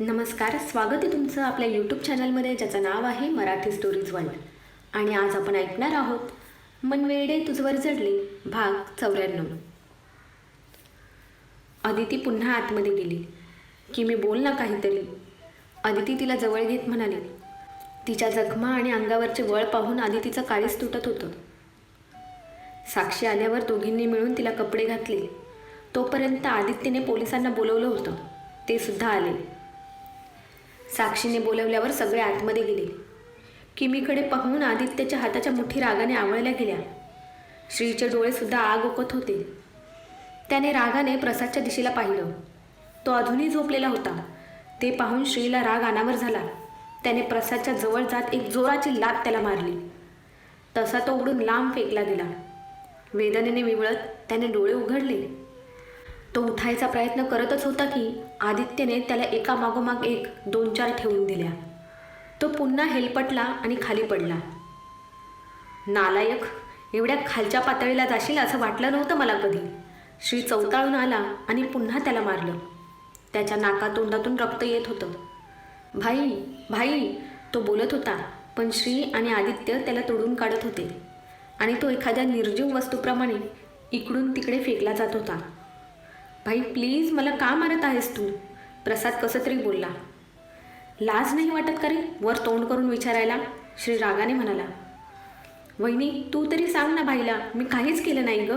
नमस्कार स्वागत आहे तुमचं आपल्या यूट्यूब चॅनलमध्ये ज्याचं नाव आहे मराठी स्टोरीज वर्ल्ड आणि आज आपण ऐकणार आहोत मनवेडे तुझवर चढली भाग चौऱ्याण्णव. अदिती पुन्हा आतमध्ये गेली की मी बोल ना काहीतरी. अदिती तिला जवळ घेत म्हणाली तिच्या जखमा आणि अंगावरचे वळ पाहून आदितीचं काळीच तुटत होतं. साक्षी आल्यावर दोघींनी मिळून तिला कपडे घातले. तोपर्यंत आदित्यने पोलिसांना बोलवलं होतं. ते सुद्धा आले. साक्षीने बोलवल्यावर सगळे आतमध्ये गेले. किमीकडे पाहून आदित्यच्या हाताच्या मुठी रागाने आवळल्या गेल्या. श्रीचे डोळेसुद्धा आग ओकत होते. त्याने रागाने प्रसादच्या दिशेला पाहिलं. तो अजूनही झोपलेला होता. ते पाहून श्रीला राग अनावर झाला. त्याने प्रसादच्या जवळ जात एक जोराची लात त्याला मारली. तसा तो उडून लांब फेकला गेला. वेदनेने विवळत त्याने डोळे उघडले. तो उठायचा प्रयत्न करतच होता की आदित्यने त्याला एका मागोमाग एक दोन चार ठेवून दिल्या. तो पुन्हा हेलपटला आणि खाली पडला. नालायक एवढ्या खालच्या पातळीला जाशील असं वाटलं नव्हतं मला कधी. श्री चौताळून आला आणि पुन्हा त्याला मारलं. त्याच्या नाकातोंडातून रक्त येत होतं. भाई भाई तो बोलत होता पण श्री आणि आदित्य त्याला तोडून काढत होते. आणि तो एखाद्या निर्जीव वस्तूप्रमाणे इकडून तिकडे फेकला जात होता. भाई प्लीज मला का मारत आहेस तू? प्रसाद कसं तरी बोलला. लाज नाही वाटत का रे? वर तोंड करून विचारायला श्री रागाने म्हणाला. वहिनी तू तरी सांग ना भाईला मी काहीच केलं नाही ग.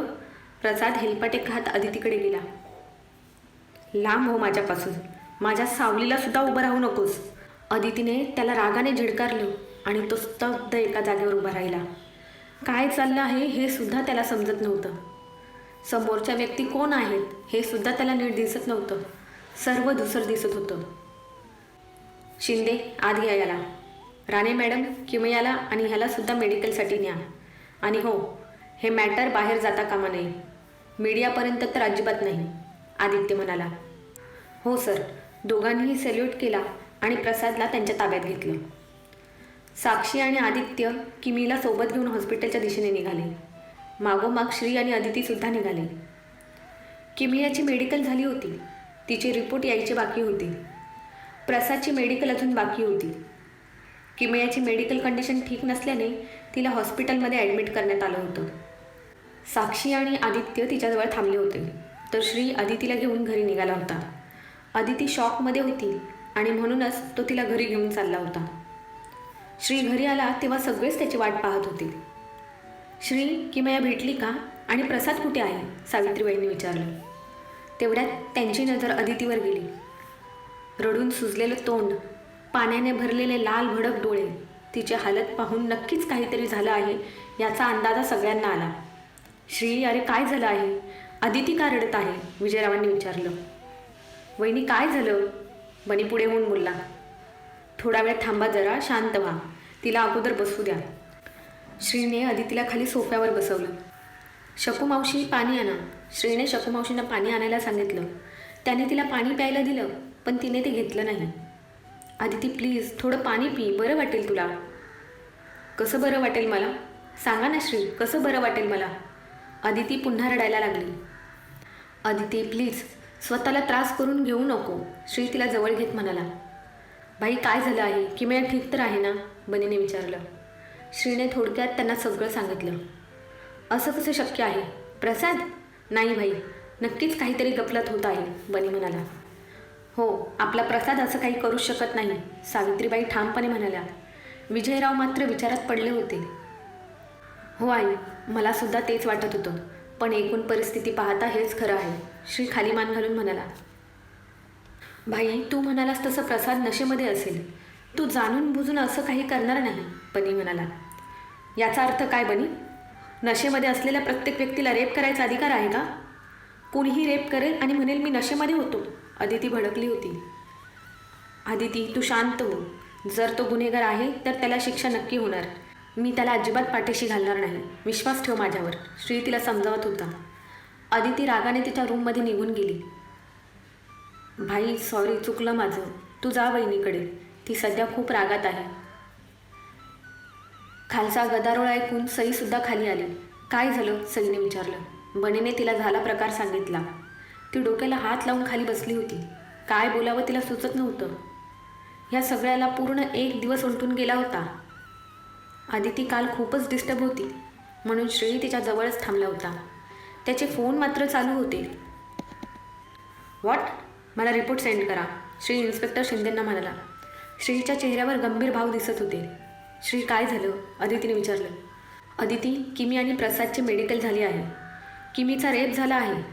प्रसाद हेलपाटे खात अदितीकडे गेला. लांब हो माझ्यापासून. माझ्या सावलीला सुद्धा उभं राहू नकोस. अदितीने त्याला रागाने झिडकारलं आणि तो स्तब्ध एका जागेवर उभा राहिला. काय चाललं आहे हे सुद्धा त्याला समजत नव्हतं. समोरच्या व्यक्ती कोण आहेत हे सुद्धा त्याला नीट दिसत नव्हतं. सर्व धुसर दिसत होतं. शिंदे आत घ्या याला. राणे मॅडम किमयाला आणि ह्यालासुद्धा मेडिकलसाठी न्या. आणि हो हे मॅटर बाहेर जाता कामा नये. मीडियापर्यंत तर अजिबात नाही आदित्य म्हणाला. हो सर दोघांनीही सॅल्यूट केला आणि प्रसादला त्यांच्या ताब्यात घेतलं. साक्षी आणि आदित्य किमीला सोबत घेऊन हॉस्पिटलच्या दिशेने निघाले. मागोमाग श्री आणि अदितीसुद्धा निघाले. किमियाची मेडिकल झाली होती. तिचे रिपोर्ट यायचे बाकी होते. प्रसादची मेडिकल अजून बाकी होती. किमियाची मेडिकल कंडिशन ठीक नसल्याने तिला हॉस्पिटलमध्ये ॲडमिट करण्यात आलं होतं. साक्षी आणि आदित्य तिच्याजवळ थांबले होते. तर श्री आदितीला घेऊन घरी निघाला होता. आदिती शॉकमध्ये होती आणि म्हणूनच तो तिला घरी घेऊन चालला होता. श्री घरी आला तेव्हा सगळेच त्याची वाट पाहत होते. श्री किमया भेटली का? आणि प्रसाद कुठे आहे? सावित्रीबाईंनी विचारलं. तेवढ्यात त्यांची नजर अदितीवर गेली. रडून सुजलेलं तोंड पाण्याने भरलेले लाल भडक डोळे तिची हालत पाहून नक्कीच काहीतरी झालं आहे याचा अंदाजा सगळ्यांना आला. श्री अरे काय झालं आहे? अदिती का रडत आहे? विजयरावांनी विचारलं. वहिनी काय झालं? बनी पुढे होऊन बोलला. थोडा वेळ थांबा जरा शांत व्हा. तिला अगोदर बसू द्या. श्रीने अदितीला खाली सोफ्यावर बसवलं. शकू मावशी पाणी आणा. श्रीने शकू मावशींना पाणी आणायला सांगितलं. त्याने तिला पाणी प्यायला दिलं पण तिने ते घेतलं नाही. अदिती प्लीज थोडं पाणी पी बरं वाटेल तुला. कसं बरं वाटेल मला? सांगा ना श्री कसं बरं वाटेल मला? अदिती पुन्हा रडायला लागली. अदिती प्लीज स्वतःला त्रास करून घेऊ नको श्री तिला जवळ घेत म्हणाला. बाई काय झालं आहे? किमया ठीक तर आहे ना? बनीने विचारलं. श्रीने थोडक्यात त्यांना सगळं सांगितलं. असं कसं शक्य आहे? प्रसाद? नाही भाई. नक्कीच काहीतरी गपलत होत आहे बनी म्हणाला. हो आपला प्रसाद असं काही करू शकत नाही सावित्रीबाई ठामपणे म्हणाल्या. विजयराव मात्र विचारात पडले होते. हो आई मलासुद्धा तेच वाटत होतं पण एकूण परिस्थिती पाहता हेच खरं आहे श्री खाली मान घालून म्हणाला. भाई तू म्हणालास तसं प्रसाद नशेमध्ये असेल. तू जाणून बुजून असं काही करणार नाही बनी म्हणाला. याचा अर्थ काय बनी? नशेमध्ये असलेल्या प्रत्येक व्यक्तीला रेप करायचा अधिकार आहे का? कोणीही रेप करेल आणि म्हणेल मी नशेमध्ये होतो. अदिती भडकली होती. आदिती तू शांत हो. जर तो गुन्हेगार आहे तर त्याला शिक्षा नक्की होणार. मी त्याला अजिबात पाठीशी घालणार नाही. विश्वास ठेव माझ्यावर. श्री तिला समजावत होता. आदिती रागाने तिच्या रूममध्ये निघून गेली. भाई सॉरी चुकलं माझं. तू जा बहिणीकडे. ती सध्या खूप रागात आहे. खालचा गदारोळ ऐकून सईसुद्धा खाली आली. काय झालं? सईने विचारलं. बनेने तिला झाला प्रकार सांगितला. ती डोक्याला हात लावून खाली बसली होती. काय बोलावं तिला सुचत नव्हतं. ह्या सगळ्याला पूर्ण एक दिवस उलटून गेला होता. आदिती काल खूपच डिस्टर्ब होती. म्हणून श्रेयी तिच्या जवळच थांबला होता. त्याचे फोन मात्र चालू होते. व्हॉट मला रिपोर्ट सेंड करा श्री इन्स्पेक्टर शिंदेंना म्हणाला. श्रीच्या चेहऱ्यावर गंभीर भाव दिसत होते. श्री काय झालं? अदितीने विचारलं. अदिती किमी आणि प्रसादचे मेडिकल झाले आहे. किमीचा रेप झाला आहे.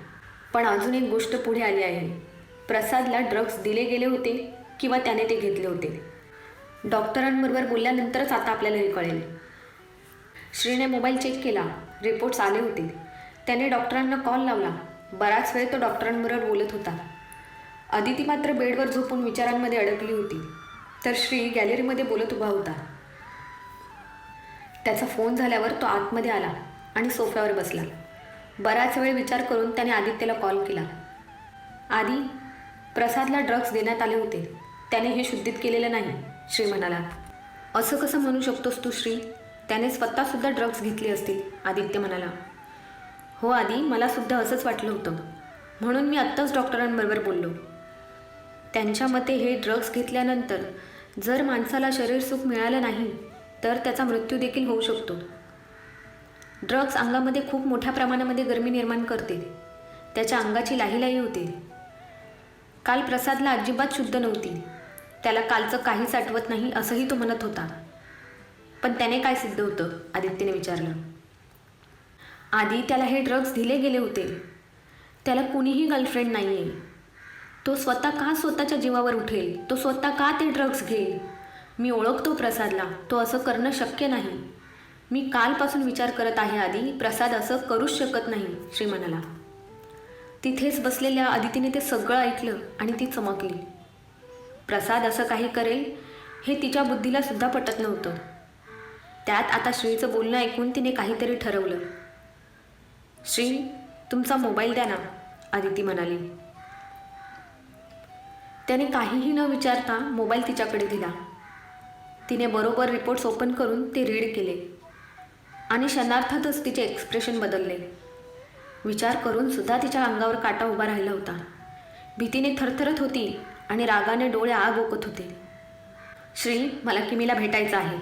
पण अजून एक गोष्ट पुढे आली आहे. प्रसादला ड्रग्ज दिले गेले होते किंवा त्याने ते घेतले होते. डॉक्टरांबरोबर बोलल्यानंतरच आता आपल्याला हे कळेल. श्रीने मोबाईल चेक केला. रिपोर्ट्स आले होते. त्याने डॉक्टरांना कॉल लावला. बराच वेळ तो डॉक्टरांबरोबर बोलत होता. अदिती मात्र बेडवर झोपून विचारांमध्ये अडकली होती. तर श्री गॅलरीमध्ये बोलत उभा होता. त्याचा फोन झाल्यावर तो आतमध्ये आला आणि सोफ्यावर बसला. बराच वेळ विचार करून त्याने आदित्यला कॉल केला. आधी प्रसादला ड्रग्ज देण्यात आले होते. त्याने हे शुद्धित केलेलं नाही श्री म्हणाला. असं कसं म्हणू शकतोस तू श्री? त्याने स्वतःसुद्धा ड्रग्ज घेतले असतील आदित्य म्हणाला. हो आधी मलासुद्धा असंच वाटलं होतं. म्हणून मी आत्ताच डॉक्टरांबरोबर बोललो. त्यांच्या मते हे ड्रग्ज घेतल्यानंतर जर माणसाला शरीर सुख मिळालं नाही तर त्याचा मृत्यू देखील होऊ शकतो. ड्रग्ज अंगामध्ये खूप मोठ्या प्रमाणामध्ये गरमी निर्माण करते त्याच्या अंगाची लाहीलाही होते काल प्रसादला अजिबात शुद्ध नव्हती. त्याला कालचं काहीच आठवत नाही असंही तो म्हणत होता. पण त्याने काय सिद्ध होतं? आदित्यने विचारलं. आधी त्याला हे ड्रग्ज दिले गेले होते. त्याला कुणीही गर्लफ्रेंड नाही आहे तो स्वतः का स्वतःच्या जीवावर उठेल? तो स्वतः का ते ड्रग्ज घेईल? मी ओळखतो प्रसादला. तो असं करणं शक्य नाही. मी कालपासून विचार करत आहे आधी प्रसाद असं करूच शकत नाही श्री म्हणाला तिथेच बसलेल्या आदितीने ते सगळं ऐकलं आणि ती चमकली. प्रसाद असं काही करेल हे तिच्या बुद्धीला सुद्धा पटत नव्हतं. त्यात आता श्रीचं बोलणं ऐकून तिने काहीतरी ठरवलं. श्री तुमचा मोबाईल द्या ना आदिती म्हणाली. त्याने काहीही न विचारता मोबाईल तिच्याकडे दिला. तिने बरोबर रिपोर्ट्स ओपन करून ते रीड केले. आणि क्षणार्थातच तिचे एक्सप्रेशन बदलले. विचार करून सुद्धा तिच्या अंगावर काटा उभा राहिला होता. भीतीने थरथरत होती आणि रागाने डोळे आग ओकत होते. श्री मला किमीला भेटायचं आहे?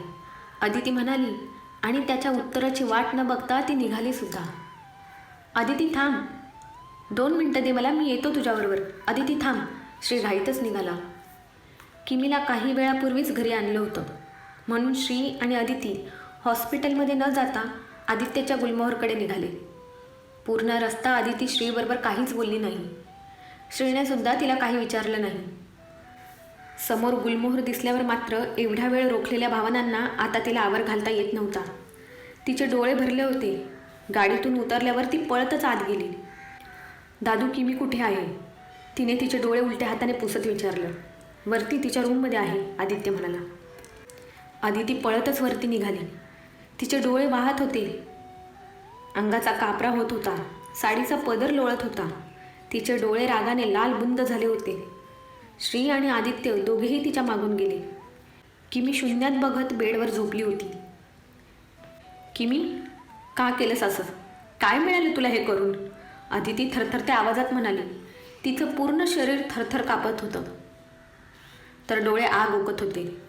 अदिती म्हणाली आणि त्याच्या उत्तराची वाट न बघता ती निघाली सुद्धा. अदिती थांब. दोन मिनटं दे मला मी येतो तुझ्याबरोबर. अदिती थांब. श्री घाईतच निघाला. किमीला काही वेळापूर्वीच घरी आणलं होतं. म्हणून श्री आणि आदिती हॉस्पिटलमध्ये न जाता आदित्यच्या गुलमोहरकडे निघाले. पूर्ण रस्ता आदिती श्रीबरोबर काहीच बोलली नाही. श्रीनेसुद्धा तिला काही विचारलं नाही. समोर गुलमोहर दिसल्यावर मात्र एवढ्या वेळ रोखलेल्या भावनांना आता तिला आवर घालता येत नव्हता. तिचे डोळे भरले होते. गाडीतून उतरल्यावर ती पळतच आत गेली. दादू किमी कुठे आहे? तिने तिचे डोळे उलट्या हाताने पुसत विचारलं. वरती तिच्या रूममध्ये आहे आदित्य म्हणाला. आदिती पळतच वरती निघाली. तिचे डोळे वाहत होते. अंगाचा कापरा होत होता. साडीचा पदर लोळत होता. तिचे डोळे रागाने लाल बुंद झाले होते. श्री आणि आदित्य दोघेही तिच्या मागून गेले. किमी शून्यात बघत बेडवर झोपली होती. किमी का केलंस असं? काय मिळालं तुला हे करून? आदिती थरथरत्या आवाजात म्हणाली. तिचं पूर्ण शरीर थरथर कापत होतं. तर डोळे आग ओकत होते.